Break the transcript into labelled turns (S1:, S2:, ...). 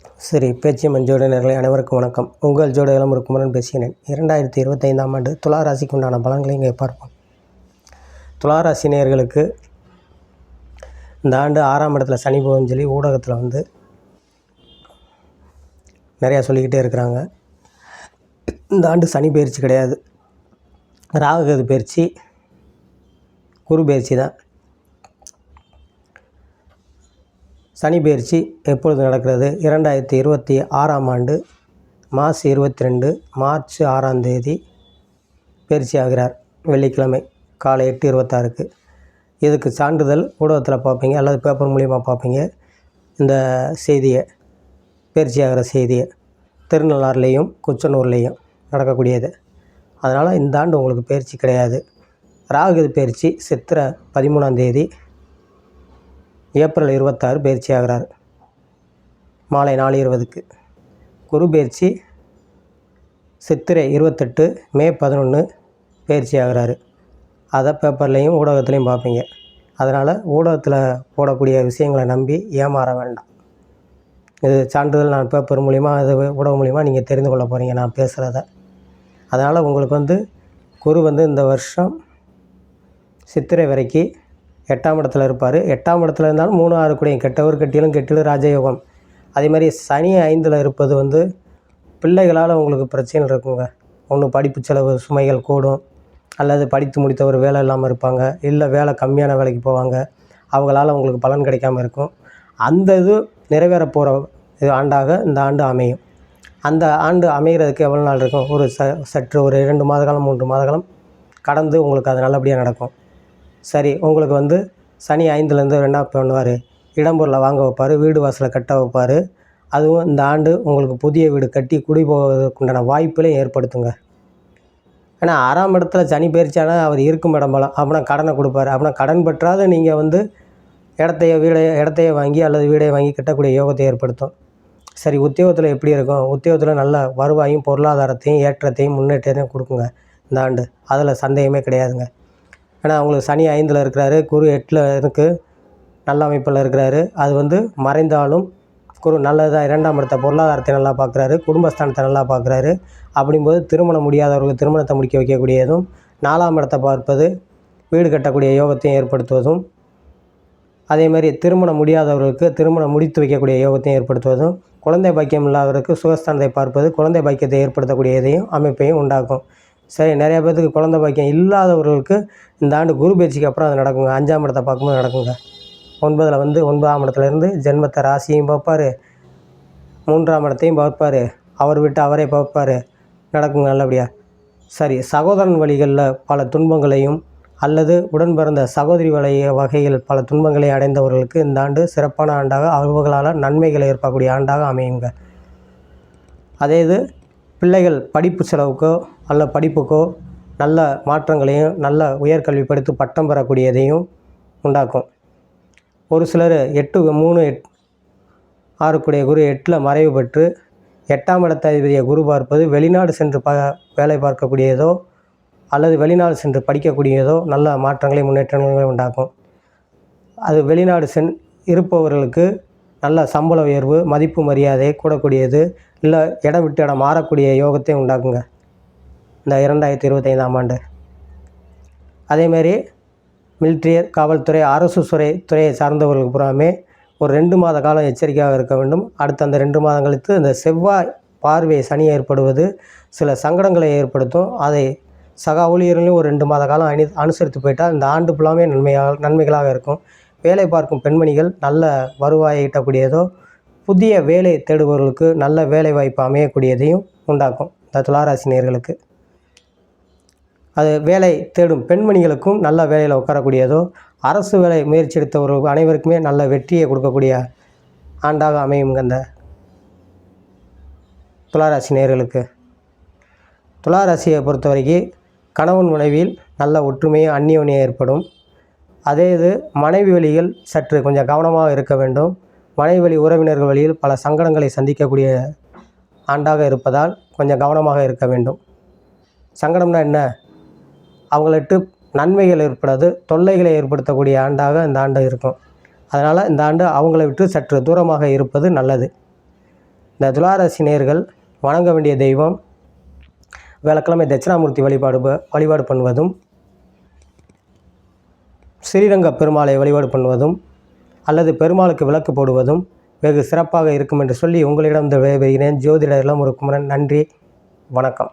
S1: சரி பேச்சியம்மன் ஜோடினர்களை அனைவருக்கும் வணக்கம். உங்கள் ஜோடிகளும் குமரன் பேசுகிறேன் இரண்டாயிரத்தி இருபத்தைந்தாம் ஆண்டு துலா ராசிக்கு உண்டான பலன்களை இங்கே பார்ப்போம். துலா ராசி இந்த ஆண்டு ஆறாம் இடத்துல சனி போகும் சொல்லி ஊடகத்தில் வந்து நிறையா சொல்லிக்கிட்டே இருக்கிறாங்க. இந்த ஆண்டு சனி பயிற்சி கிடையாது. ராகுகது பயிற்சி குரு பயிற்சி தான். சனி பயிற்சி எப்பொழுது நடக்கிறது? இரண்டாயிரத்தி இருபத்தி ஆறாம் ஆண்டு மார்ச் இருபத்தி ரெண்டு மார்ச் ஆறாம் தேதி பயிற்சி ஆகிறார். வெள்ளிக்கிழமை காலை எட்டு இருபத்தாறுக்கு. இதுக்கு சான்றிதழ் ஊடகத்தில் பார்ப்பீங்க அல்லது பேப்பர் மூலியமாக பார்ப்பீங்க. இந்த செய்தியை பயிற்சி ஆகிற செய்தியை திருநள்ளாறுலேயும் குச்சனூர்லேயும் நடக்கக்கூடியது. அதனால் இந்த ஆண்டு உங்களுக்கு பயிற்சி கிடையாது. ராகு பயிற்சி சித்திரை பதிமூணாம் தேதி ஏப்ரல் இருபத்தாறு பயிற்சி ஆகிறார். மாலை நாலு இருபதுக்கு. குரு பயிற்சி சித்திரை இருபத்தெட்டு மே பதினொன்று பயிற்சி ஆகிறாரு. அதை பேப்பர்லேயும் ஊடகத்துலேயும் பார்ப்பீங்க அதனால் ஊடகத்தில் போடக்கூடிய விஷயங்களை நம்பி ஏமாற வேண்டாம். இது சான்றிதழ் நான் பேப்பர் மூலிமா அது ஊடகம் மூலிமா நீங்கள் தெரிந்து கொள்ள போகிறீங்க நான் பேசுகிறத அதனால் உங்களுக்கு வந்து குரு வந்து இந்த வருஷம் சித்திரை வரைக்கும் எட்டாம் இடத்துல இருப்பார். எட்டாம் இடத்துல இருந்தாலும் மூணு ஆறு கூடையும். கெட்டவர் கெட்டிலும் கெட்டிலும் ராஜயோகம். அதே மாதிரி சனி ஐந்தில் இருப்பது வந்து பிள்ளைகளால் உங்களுக்கு பிரச்சனை இருக்குங்க. ஒன்று படிப்பு செலவு சுமைகள் கூடும். அல்லது படித்து முடித்தவர் வேலை இல்லாமல் இருப்பாங்க. இல்லை வேலை கம்மியான வேலைக்கு போவாங்க. அவங்களால உங்களுக்கு பலன் கிடைக்காம இருக்கும். அந்த இது நிறைவேற போகிற இது ஆண்டாக இந்த ஆண்டு அமையும். அந்த ஆண்டு அமைகிறதுக்கு எவ்வளோ நாள் இருக்கும்? ஒரு ச சற்று ஒரு இரண்டு மாத காலம் மூன்று மாத காலம் கடந்து உங்களுக்கு அது நல்லபடியாக நடக்கும். சரி உங்களுக்கு வந்து சனி ஐந்துலேருந்து ரெண்டாவது பண்ணுவார். இடம்பொருளை வாங்க வைப்பார் வீடு வாசலை கட்ட வைப்பார். அதுவும் இந்த ஆண்டு உங்களுக்கு புதிய வீடு கட்டி குடி போவதற்குண்டான வாய்ப்புகளையும் ஏற்படுத்துங்க. ஏன்னா ஆறாம் இடத்துல சனி பயிற்சியானா அவர் இருக்கும் இடம் பலம் அப்படின்னா கடனை கொடுப்பாரு. அப்படின்னா கடன் பெற்றாத நீங்கள் வந்து இடத்தைய வீடையோ இடத்தையே வாங்கி அல்லது வீடையை வாங்கி கட்டக்கூடிய யோகத்தை ஏற்படுத்தும். சரி உத்தியோகத்தில் எப்படி இருக்கும்? உத்தியோகத்தில் நல்ல வருவாயும் பொருளாதாரத்தையும் ஏற்றத்தையும் முன்னேற்றத்தையும் கொடுக்குங்க இந்த ஆண்டு. அதில் சந்தேகமே கிடையாதுங்க. ஏன்னா அவங்களுக்கு சனி ஐந்தில் இருக்கிறாரு குரு எட்டில் இருக்குது நல்ல அமைப்பில் இருக்கிறாரு. அது வந்து மறைந்தாலும் குரு நல்லதாக இரண்டாம் இடத்த பொருளாதாரத்தை நல்லா பார்க்குறாரு குடும்பஸ்தானத்தை நல்லா பார்க்குறாரு அப்படிங்கும்போது திருமணம் முடியாதவர்களுக்கு திருமணத்தை முடிக்க வைக்கக்கூடியதும் நாலாம் இடத்தை பார்ப்பது வீடு கட்டக்கூடிய யோகத்தையும் ஏற்படுத்துவதும் அதே மாதிரி திருமணம் முடியாதவர்களுக்கு திருமணம் முடித்து வைக்கக்கூடிய யோகத்தையும் ஏற்படுத்துவதும் குழந்தை பாக்கியம் இல்லாதவருக்கு சுகஸ்தானத்தை பார்ப்பது குழந்தை பாக்கியத்தை ஏற்படுத்தக்கூடியதையும் அமைப்பையும் உண்டாக்கும். சரி நிறைய பேர்த்துக்கு குழந்த பாக்கியம் இல்லாதவர்களுக்கு இந்த ஆண்டு குரு பயிற்சிக்கு அப்புறம் அது நடக்குங்க. அஞ்சாம் இடத்தை பார்க்கும்போது நடக்குங்க. ஒன்பதில் வந்து ஒன்பதாம் இடத்துலேருந்து ஜென்மத்தை ராசியையும் பார்ப்பார். மூன்றாம் இடத்தையும் பார்ப்பார். அவர் விட்டு அவரே பார்ப்பார். நடக்குங்க நல்லபடியாக சரி சகோதரன் வழிகளில் பல துன்பங்களையும் அல்லது உடன் பிறந்த சகோதரி வலைய வகையில் பல துன்பங்களை அடைந்தவர்களுக்கு இந்த ஆண்டு சிறப்பான ஆண்டாக அவர்களால் நன்மைகளை ஏற்படக்கூடிய ஆண்டாக அமையுங்க. அதே இது பிள்ளைகள் படிப்பு செலவுக்கோ நல்ல படிப்புக்கோ நல்ல மாற்றங்களையும் நல்ல உயர்கல்வி படித்து பட்டம் பெறக்கூடியதையும் உண்டாக்கும். ஒரு சிலர் எட்டு மூணு எட் ஆறுக்குடைய குரு எட்டில் மறைவு பெற்று எட்டாம் இடத்ததிபதியை குரு பார்ப்பது வெளிநாடு சென்று ப வேலை பார்க்கக்கூடியதோ அல்லது வெளிநாடு சென்று படிக்கக்கூடியதோ நல்ல மாற்றங்களை முன்னேற்றங்களையும் உண்டாக்கும். அது வெளிநாடு சென் இருப்பவர்களுக்கு நல்ல சம்பள உயர்வு மதிப்பு மரியாதை கூடக்கூடியது இல்லை இடம் விட்டு இடம் மாறக்கூடிய யோகத்தை உண்டாக்குங்க. இந்த இரண்டாயிரத்தி இருபத்தைந்தாம் ஆண்டு. அதேமாரி மிலிட்ரி காவல்துறை அரசு துறை துறையை சார்ந்தவர்களுக்கு புறாமே ஒரு ரெண்டு மாத காலம் எச்சரிக்கையாக இருக்க வேண்டும். அடுத்த அந்த ரெண்டு மாதம் கழித்து இந்த செவ்வாய் பார்வை சனி ஏற்படுவது சில சங்கடங்களை ஏற்படுத்தும். அதை சக ஊழியர்களையும் ஒரு ரெண்டு மாத காலம் அணி அனுசரித்து போயிட்டால் இந்த ஆண்டு ஃபுல்லாமே நன்மையாக நன்மைகளாக இருக்கும். வேலை பார்க்கும் பெண்மணிகள் நல்ல வருவாயை ஈட்டக்கூடியதோ புதிய வேலை தேடுபவர்களுக்கு நல்ல வேலை வாய்ப்பு அமையக்கூடியதையும் உண்டாக்கும். இந்த துளாராசினியர்களுக்கு அது வேலை தேடும் பெண்மணிகளுக்கும் நல்ல வேலையில் உட்காரக்கூடியதோ அரசு வேலை முயற்சி எடுத்தவர்கள் அனைவருக்குமே நல்ல வெற்றியை கொடுக்கக்கூடிய ஆண்டாக அமையும் இந்த துளாராசி நேர்களுக்கு. துளாராசியை பொறுத்த வரைக்கும் கணவன் மனைவியில் நல்ல ஒற்றுமையும் அந்நியோன்யம் ஏற்படும். அதே இது மனைவி வழிகள் சற்று கொஞ்சம் கவனமாக இருக்க வேண்டும். மனைவி வழி உறவினர்கள் வழியில் பல சங்கடங்களை சந்திக்கக்கூடிய ஆண்டாக இருப்பதால் கொஞ்சம் கவனமாக இருக்க வேண்டும். சங்கடம்னா என்ன? அவங்களிட்டு நன்மைகள் ஏற்படாது தொல்லைகளை ஏற்படுத்தக்கூடிய ஆண்டாக இந்த ஆண்டு இருக்கும். அதனால் இந்த ஆண்டு அவங்கள விட்டு சற்று தூரமாக இருப்பது நல்லது. இந்த துளாராசி நேர்கள் வணங்க வேண்டிய தெய்வம் வேலைக்கிழமை தட்சிணாமூர்த்தி வழிபாடு வழிபாடு பண்ணுவதும் ஸ்ரீரங்க பெருமாளை வழிபாடு பண்ணுவதும் அல்லது பெருமாளுக்கு விளக்கு போடுவதும் வெகு சிறப்பாக இருக்கும் என்று சொல்லி உங்களிடம் இந்த விடைபெறுகிறேன் ஜோதிடர் இளமுருக்குமரன் நன்றி வணக்கம்.